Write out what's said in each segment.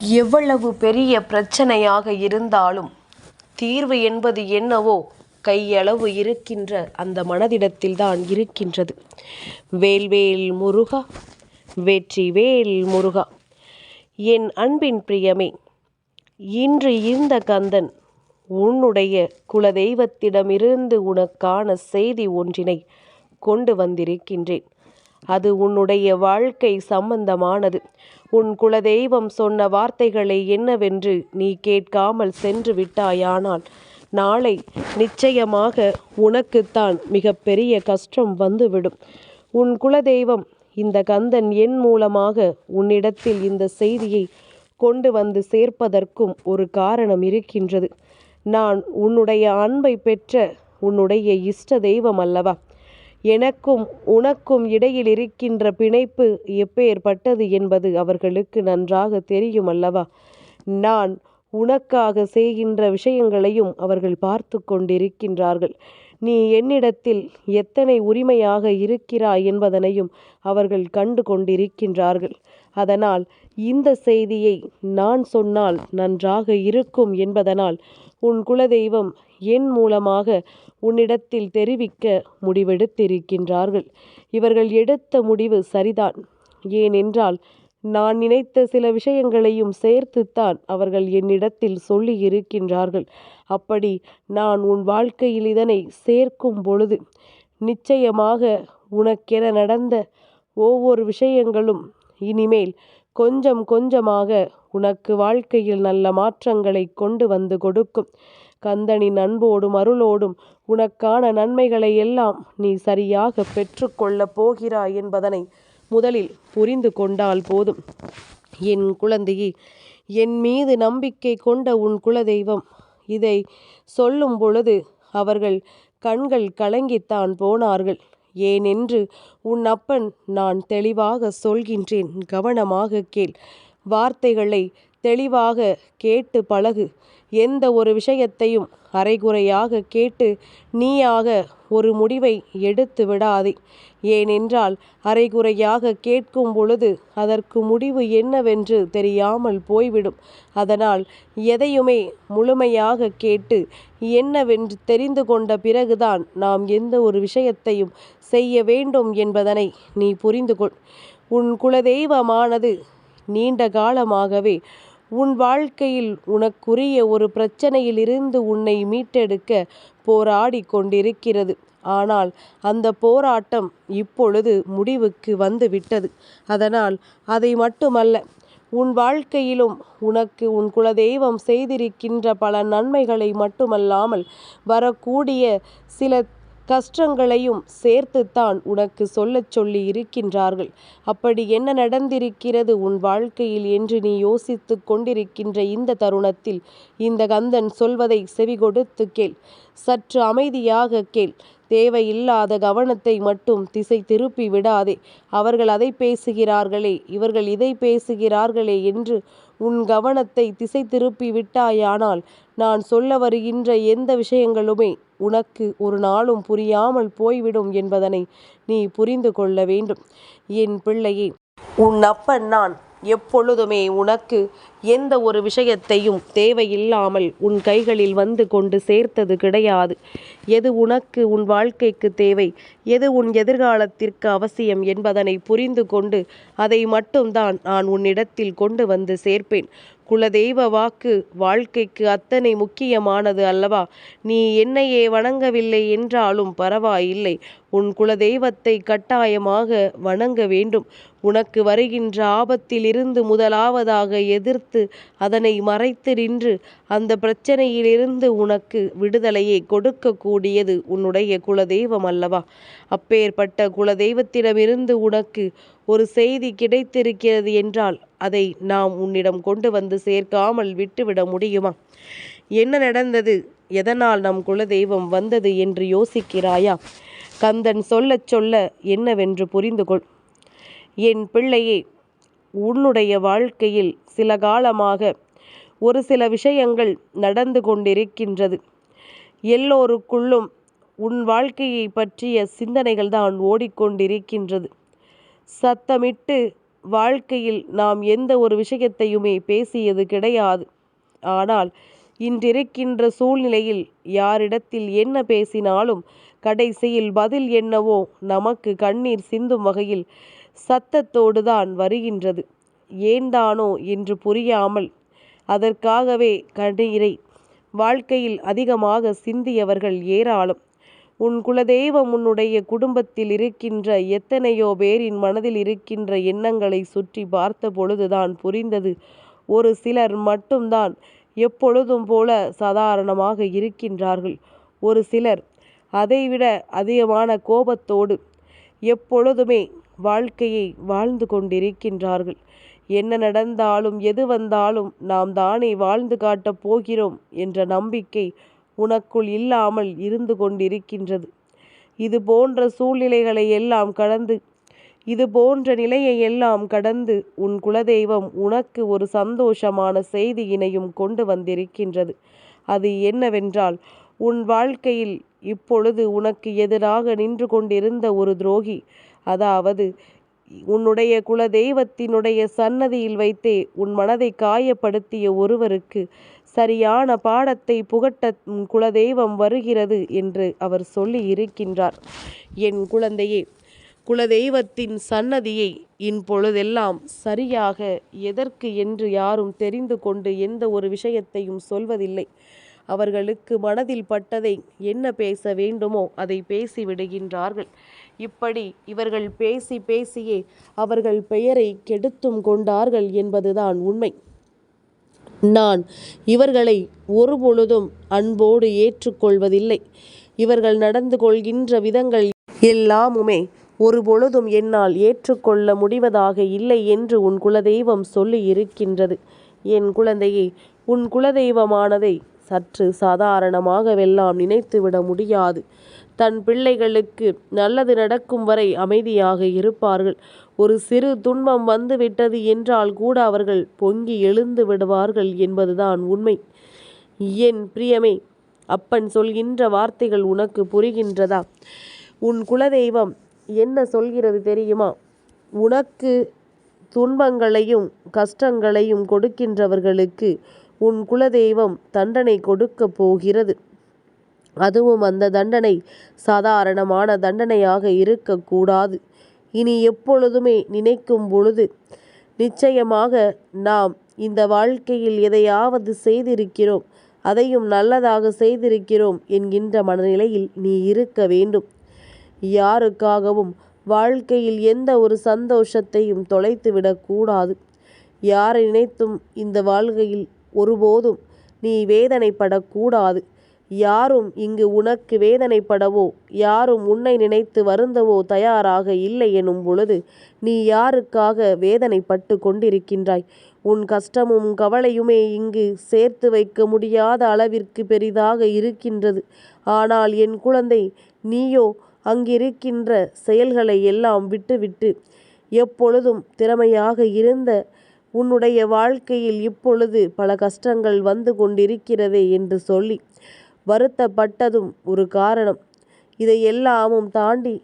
எவ்வளவு பெரிய பிரச்சனையாக இருந்தாலும் தீர்வு என்பது என்னவோ கையளவு இருக்கின்ற அந்த மனதிடத்தில்தான் இருக்கின்றது. வேல்வேல் முருகா வெற்றிவேல் முருகா. என் அன்பின் பிரியமே இன்று இந்த கந்தன் உன்னுடைய குலதெய்வத்திடமிருந்து உனக்கான செய்தி ஒன்றினை கொண்டு வந்திருக்கின்றேன். அது உன்னுடைய வாழ்க்கை சம்பந்தமானது. உன் குலதெய்வம் சொன்ன வார்த்தைகளை என்னவென்று நீ கேட்காமல் சென்று விட்டாயானால் நாளை நிச்சயமாக உனக்குத்தான் மிகப்பெரிய கஷ்டம் வந்துவிடும். உன் குலதெய்வம் இந்த கந்தன் என் மூலமாக உன்னிடத்தில் இந்த செய்தியை கொண்டு வந்து சேர்ப்பதற்கும் ஒரு காரணம் இருக்கின்றது. நான் உன்னுடைய அன்பை பெற்ற உன்னுடைய இஷ்ட தெய்வம் அல்லவா? எனக்கும் உனக்கும் இடையில் இருக்கின்ற பிணைப்பு எப்பேற்பட்டது என்பது அவர்களுக்கு நன்றாக தெரியும் அல்லவா நான் உனக்காக செய்கின்ற விஷயங்களையும் அவர்கள் பார்த்து கொண்டிருக்கின்றார்கள். நீ என்னிடத்தில் எத்தனை உரிமையாக இருக்கிறாய் என்பதனையும் அவர்கள் கண்டு கொண்டிருக்கின்றார்கள். அதனால் இந்த செய்தியை நான் சொன்னால் நன்றாக இருக்கும் என்பதனால் உன் குலதெய்வம் என் மூலமாக உன்னிடத்தில் தெரிவிக்க முடிவெடுத்திருக்கின்றார்கள். இவர்கள் எடுத்த முடிவு சரிதான். ஏனென்றால் நான் நினைத்த சில விஷயங்களையும் சேர்த்துத்தான் அவர்கள் என்னிடத்தில் சொல்லி இருக்கின்றார்கள் அப்படி நான் உன் வாழ்க்கையில் இதனை சேர்க்கும் பொழுது நிச்சயமாக உனக்கென நடந்த ஒவ்வொரு விஷயங்களும் இனிமேல் கொஞ்சம் கொஞ்சமாக உனக்கு வாழ்க்கையில் நல்ல மாற்றங்களை கொண்டு வந்து கொடுக்கும். கந்தனின் அன்போடும் அருளோடும் உனக்கான நன்மைகளை எல்லாம் நீ சரியாக பெற்றுக்கொள்ளப் போகிறாய் என்பதனை முதலில் புரிந்து கொண்டால் போதும். என் குழந்தையே என் மீது நம்பிக்கை கொண்ட உன் குலதெய்வம் இதை சொல்லும் பொழுது அவர்கள் கண்கள் கலங்கித்தான் போனார்கள். ஏனென்று உன் அப்பன் நான் தெளிவாக சொல்கின்றேன். கவனமாக கேள். வார்த்தைகளை தெளிவாக கேட்டு பழகு. எந்த ஒரு விஷயத்தையும் அரைகுறையாக கேட்டு நீயாக ஒரு முடிவை எடுத்து விடாதே. ஏனென்றால் அரைகுறையாக கேட்கும் பொழுது அதற்கு முடிவு என்னவென்று தெரியாமல் போய்விடும். அதனால் எதையுமே முழுமையாக கேட்டு என்னவென்று தெரிந்து கொண்ட பிறகுதான் நாம் எந்த ஒரு விஷயத்தையும் செய்ய வேண்டும் என்பதனை நீ புரிந்து கொள் உன் குலதெய்வமானது நீண்ட காலமாகவே உன் வாழ்க்கையில் உனக்குரிய ஒரு பிரச்சனையிலிருந்து உன்னை மீட்டெடுக்க போராடி கொண்டிருக்கிறது. ஆனால் அந்த போராட்டம் இப்பொழுது முடிவுக்கு வந்துவிட்டது. அதனால் அதை மட்டுமல்ல உன் வாழ்க்கையிலும் உனக்கு உன் குலதெய்வம் செய்திருக்கின்ற பல நன்மைகளை மட்டுமல்லாமல் வரக்கூடிய சில கஷ்டங்களையும் சேர்த்துத்தான் உனக்கு சொல்லச் சொல்லி இருக்கின்றார்கள் அப்படி என்ன நடந்திருக்கிறது உன் வாழ்க்கையில் என்று நீ யோசித்து கொண்டிருக்கின்ற இந்த தருணத்தில்? இந்த கந்தன் சொல்வதை செவிகொடுத்து கேள். சற்று அமைதியாக கேள். தேவையில்லாத கவனத்தை மட்டும் திசை திருப்பி விடாதே. அவர்கள் அதை பேசுகிறார்களே இவர்கள் இதை பேசுகிறார்களே என்று உன் கவனத்தை திசை திருப்பி விட்டாயானால் நான் சொல்ல வருகின்ற எந்த விஷயங்களுமே உனக்கு ஒரு நாளும் புரியாமல் போய்விடும் என்பதனை நீ புரிந்து கொள்ள வேண்டும். என் பிள்ளையே உன் அப்பன் நான் எப்பொழுதுமே உனக்கு எந்த ஒரு விஷயத்தையும் தேவையில்லாமல் உன் கைகளில் வந்து கொண்டு சேர்த்தது கிடையாது. எது உனக்கு உன் வாழ்க்கைக்கு தேவை? எது உன் எதிர்காலத்திற்கு அவசியம் என்பதனை புரிந்து கொண்டு அதை மட்டும்தான் நான் உன்னிடத்தில் கொண்டு வந்து சேர்ப்பேன். குலதெய்வ வாக்கு வாழ்க்கைக்கு அத்தனை முக்கியமானது அல்லவா? நீ என்னையே வணங்கவில்லை என்றாலும் பரவாயில்லை. உன் குலதெய்வத்தை கட்டாயமாக வணங்க வேண்டும். உனக்கு வருகின்ற ஆபத்திலிருந்து முதலாவதாக எதிர்த்து அதனை மறைத்து நின்று அந்த பிரச்சனையிலிருந்து உனக்கு விடுதலையை கொடுக்கக்கூடியது உன்னுடைய குலதெய்வம் அல்லவா? அப்பேற்பட்ட குலதெய்வத்திடமிருந்து உனக்கு ஒரு செய்தி கிடைத்திருக்கிறது என்றால் அதை நாம் உன்னிடம் கொண்டு வந்து சேர்க்காமல் விட்டுவிட முடியுமா? என்ன நடந்தது? எதனால் நம் குலதெய்வம் வந்தது என்று யோசிக்கிறாயா? கந்தன் சொல்லச் சொல்ல என்னவென்று புரிந்து கொள் என் பிள்ளையே உன்னுடைய வாழ்க்கையில் சில காலமாக ஒரு சில விஷயங்கள் நடந்து கொண்டிருக்கின்றது. எல்லோருக்குள்ளும் உன் வாழ்க்கையை பற்றிய சிந்தனைகள் தான் ஓடிக்கொண்டிருக்கின்றது. சத்தமிட்டு வாழ்க்கையில் நாம் எந்த ஒரு விஷயத்தையுமே பேசியது கிடையாது. ஆனால் இன்றிருக்கின்ற சூழ்நிலையில் யாரிடத்தில் என்ன பேசினாலும் கடைசியில் பதில் என்னவோ நமக்கு கண்ணீர் சிந்தும் வகையில் சத்தத்தோடு தான் வருகின்றது ஏன்தானோ என்று புரியாமல் அதற்காகவே கண்ணீரை வாழ்க்கையில் அதிகமாக சிந்தியவர்கள் ஏராளம். உன் குலதெய்வம் உன்னுடைய குடும்பத்தில் இருக்கின்ற எத்தனையோ பேரின் மனதில் இருக்கின்ற எண்ணங்களை சுற்றி பார்த்த பொழுதுதான் புரிந்தது. ஒரு சிலர் மட்டும்தான் எப்பொழுதும் போல சாதாரணமாக இருக்கின்றார்கள். ஒரு சிலர் அதைவிட அதிகமான கோபத்தோடு எப்பொழுதுமே வாழ்க்கையை வாழ்ந்து கொண்டிருக்கின்றார்கள். என்ன நடந்தாலும் எது வந்தாலும் நாம் தானே வாழ்ந்து காட்டப் போகிறோம் என்ற நம்பிக்கை உனக்குள் இல்லாமல் இருந்து கொண்டிருக்கின்றது. இது போன்ற சூழ்நிலைகளை எல்லாம் கடந்து இது போன்ற நிலையை எல்லாம் கடந்து உன் குலதெய்வம் உனக்கு ஒரு சந்தோஷமான செய்தியினையும் கொண்டு வந்திருக்கின்றது. அது என்னவென்றால் உன் வாழ்க்கையில் இப்பொழுது உனக்கு எதிராக நின்று கொண்டிருந்த ஒரு துரோகி அதாவது உன்னுடைய குல தெய்வத்தினுடைய சன்னதியில் வைத்தே உன் மனதை காயப்படுத்திய ஒருவருக்கு சரியான பாடத்தை புகட்ட குலதெய்வம் வருகிறது என்று அவர் சொல்லி இருக்கின்றார். என் குழந்தையே குலதெய்வத்தின் சன்னதியை இப்பொழுதெல்லாம் சரியாக எதற்கு என்று யாரும் தெரிந்து கொண்டு எந்த ஒரு விஷயத்தையும் சொல்வதில்லை. அவர்களுக்கு மனதில் பட்டதை என்ன பேச வேண்டுமோ அதை பேசி விடுகின்றார்கள். இப்படி இவர்கள் பேசி பேசியே அவர்கள் பெயரை கெடுத்தும் கொண்டார்கள் என்பதுதான் உண்மை. நான் இவர்களை ஒருபொழுதும் அன்போடு ஏற்றுக்கொள்வதில்லை. இவர்கள் நடந்து கொள்கின்ற விதங்கள் எல்லாமுமே ஒருபொழுதும் என்னால் ஏற்றுக்கொள்ள முடிவதாக இல்லை என்று உன் குலதெய்வம் சொல்லி இருக்கின்றது என் குழந்தையே உன் குலதெய்வமானதை சற்று சாதாரணமாகவெல்லாம் நினைத்துவிட முடியாது. தன் பிள்ளைகளுக்கு நல்லது நடக்கும் வரை அமைதியாக இருப்பார்கள். ஒரு சிறு துன்பம் வந்துவிட்டது என்றால் கூட அவர்கள் பொங்கி எழுந்து விடுவார்கள் என்பதுதான் உண்மை. என் பிரியமே அப்பன் சொல்கின்ற வார்த்தைகள் உனக்கு புரிகின்றதா? உன் குலதெய்வம் என்ன சொல்கிறது தெரியுமா? உனக்கு துன்பங்களையும் கஷ்டங்களையும் கொடுக்கின்றவர்களுக்கு உன் குலதெய்வம் தண்டனை கொடுக்கப் போகிறது. அதுவும் அந்த தண்டனை சாதாரணமான தண்டனையாக இருக்கக்கூடாது. இனி எப்பொழுதுமே நினைக்கும் பொழுது நிச்சயமாக நாம் இந்த வாழ்க்கையில் எதையாவது செய்திருக்கிறோம் அதையும் நல்லதாக செய்திருக்கிறோம் என்கின்ற மனநிலையில் நீ இருக்க வேண்டும். யாருக்காகவும் வாழ்க்கையில் எந்த ஒரு சந்தோஷத்தையும் தொலைத்து விடக்கூடாது யாரை நினைத்தும் இந்த வாழ்க்கையில் ஒருபோதும் நீ வேதனைப்படக்கூடாது யாரும் இங்கு உனக்கு வேதனைப்படவோ யாரும் உன்னை நினைத்து வருந்தவோ தயாராக இல்லை எனும் பொழுது நீ யாருக்காக வேதனைப்பட்டு கொண்டிருக்கின்றாய்? உன் கஷ்டமும் கவலையுமே இங்கு சேர்த்து வைக்க முடியாத அளவிற்கு பெரிதாக இருக்கின்றது. ஆனால் என் குழந்தை நீயோ அங்கிருக்கின்ற செயல்களை எல்லாம் விட்டுவிட்டு எப்பொழுதும் திறமையாக இருந்த உன்னுடைய வாழ்க்கையில் இப்பொழுது பல கஷ்டங்கள் வந்து கொண்டிருக்கிறதே என்று சொல்லி வருத்தப்பட்டதும் ஒரு காரணம். இதை எல்லாமும் தாண்டி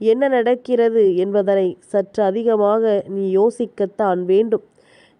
என்ன நடக்கிறது என்பதனை சற்று அதிகமாக நீ யோசிக்கத்தான் வேண்டும்.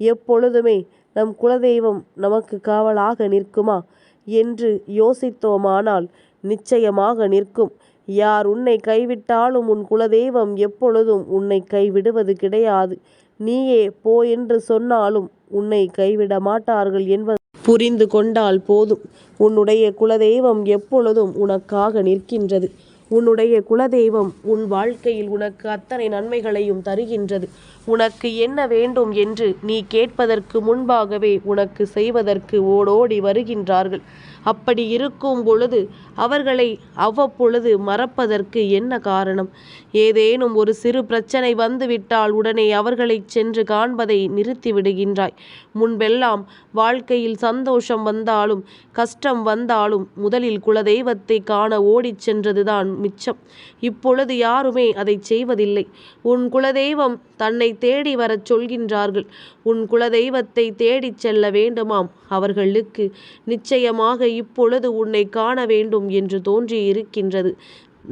எப்பொழுதுமே நம் குலதெய்வம் நமக்கு காவலாக நிற்குமா என்று யோசித்தோமானால் நிச்சயமாக நிற்கும். யார் உன்னை கைவிட்டாலும் உன் குலதெய்வம் எப்பொழுதும் உன்னை கைவிடுவது கிடையாது. நீயே போ என்று சொன்னாலும் உன்னை கைவிட மாட்டார்கள் என்பது புரிந்து கொண்டால் போதும். உன்னுடைய குலதெய்வம் எப்பொழுதும் உனக்காக நிற்கின்றது. உன்னுடைய குலதெய்வம் உன் வாழ்க்கையில் உனக்கு அத்தனை நன்மைகளையும் தருகின்றது. உனக்கு என்ன வேண்டும் என்று நீ கேட்பதற்கு முன்பாகவே உனக்கு செய்வதற்கு ஓடோடி வருகின்றார்கள். அப்படி இருக்கும் பொழுது அவர்களை அவ்வப்பொழுது மறப்பதற்கு என்ன காரணம்? ஏதேனும் ஒரு சிறு பிரச்சனை வந்துவிட்டால் உடனே அவர்களை சென்று காண்பதை நிறுத்தி விடுகின்றாய். முன்பெல்லாம் வாழ்க்கையில் சந்தோஷம் வந்தாலும் கஷ்டம் வந்தாலும் முதலில் குலதெய்வத்தை காண ஓடிச் சென்றதுதான் மிச்சம். இப்பொழுது யாருமே அதை செய்வதில்லை. உன் குலதெய்வம் தன்னை தேடி வரச் சொல்கின்றார்கள். உன் குலதெய்வத்தை தேடிச் செல்ல வேண்டுமாம் அவர்களுக்கு. நிச்சயமாக இப்பொழுது உன்னை காண வேண்டும் என்று தோன்றியிருக்கின்றது.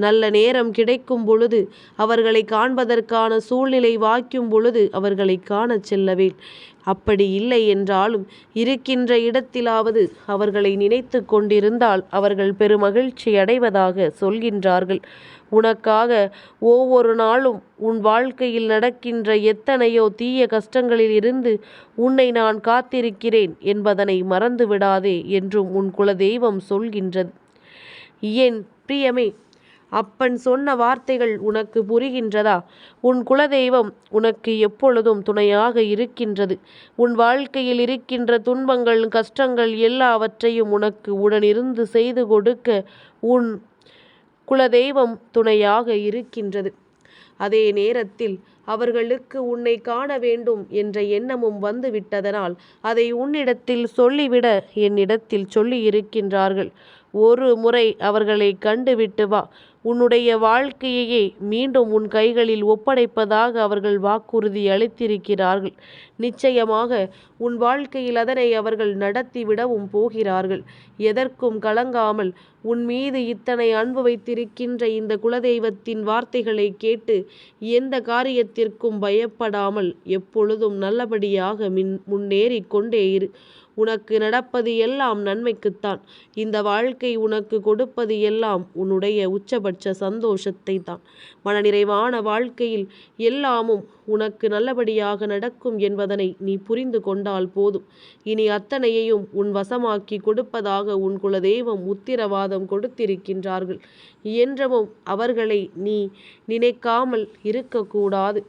நல்ல நேரம் கிடைக்கும் பொழுது அவர்களை காண்பதற்கான சூழ்நிலை வாய்க்கும் பொழுது அவர்களை காணச் செல்லவேன். அப்படி இல்லை என்றாலும் இருக்கின்ற இடத்திலாவது அவர்களை நினைத்து கொண்டிருந்தால் அவர்கள் பெருமகிழ்ச்சி அடைவதாக சொல்கின்றார்கள். உனக்காக ஒவ்வொரு நாளும் உன் வாழ்க்கையில் நடக்கின்ற எத்தனையோ தீய கஷ்டங்களில் இருந்து உன்னை நான் காத்திருக்கிறேன் என்பதனை மறந்துவிடாதே என்றும் உன் குலதெய்வம் சொல்கின்றது. என் பிரியமே அப்பன் சொன்ன வார்த்தைகள் உனக்கு புரிகின்றதா? உன் குலதெய்வம் உனக்கு எப்பொழுதும் துணையாக இருக்கின்றது. உன் வாழ்க்கையில் இருக்கின்ற துன்பங்கள் கஷ்டங்கள் எல்லாவற்றையும் உனக்கு உடனிருந்து செய்து கொடுக்க உன் குலதெய்வம் துணையாக இருக்கின்றது. அதே நேரத்தில் அவர்களுக்கு உன்னை காண வேண்டும் என்ற எண்ணமும் வந்துவிட்டதனால் அதை உன்னிடத்தில் சொல்லிவிட என்னிடத்தில் சொல்லி இருக்கின்றார்கள் ஒரு முறை அவர்களை கண்டுவிட்டு வா. உன்னுடைய வாழ்க்கையையே மீண்டும் உன் கைகளில் ஒப்படைப்பதாக அவர்கள் வாக்குறுதி அளித்திருக்கிறார்கள். நிச்சயமாக உன் வாழ்க்கையில் அதனை அவர்கள் நடத்திவிடவும் போகிறார்கள். எதற்கும் கலங்காமல் உன் மீது இத்தனை அன்பு வைத்திருக்கின்ற இந்த குலதெய்வத்தின் வார்த்தைகளை கேட்டு எந்த காரியத்திற்கும் பயப்படாமல் எப்பொழுதும் நல்லபடியாக மின் முன்னேறி கொண்டே இரு. உனக்கு நடப்பது எல்லாம் நன்மைக்குத்தான். இந்த வாழ்க்கை உனக்கு கொடுப்பது எல்லாம் உன்னுடைய உச்சபட்ச சந்தோஷத்தை தான் மனநிறைவான வாழ்க்கையில் எல்லாமும் உனக்கு நல்லபடியாக நடக்கும் என்பதனை நீ புரிந்து கொண்டால் போதும். இனி அத்தனையையும் உன் வசமாக்கி கொடுப்பதாக உன் குலதெய்வம் உத்திரவாதம் கொடுத்திருக்கின்றார்கள். என்றவும் அவர்களை நீ நினைக்காமல் இருக்கக்கூடாது.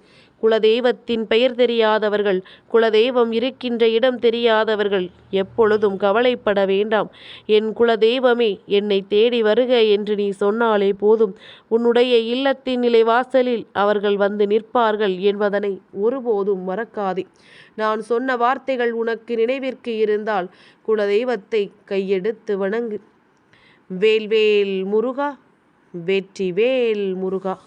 குலதெய்வத்தின் பெயர் தெரியாதவர்கள் குலதெய்வம் இருக்கின்ற இடம் தெரியாதவர்கள் எப்பொழுதும் கவலைப்பட வேண்டாம். என் குலதெய்வமே என்னை தேடி வருக என்று நீ சொன்னாலே போதும். உன்னுடைய இல்லத்தின் நிலை வாசலில் அவர்கள் வந்து நிற்பார்கள் என்பதனை ஒருபோதும் மறக்காதே. நான் சொன்ன வார்த்தைகள் உனக்கு நினைவிற்கு இருந்தால் குலதெய்வத்தை கையெடுத்து வணங்கு. வேல்வேல் முருகா வெற்றி வேல் முருகா.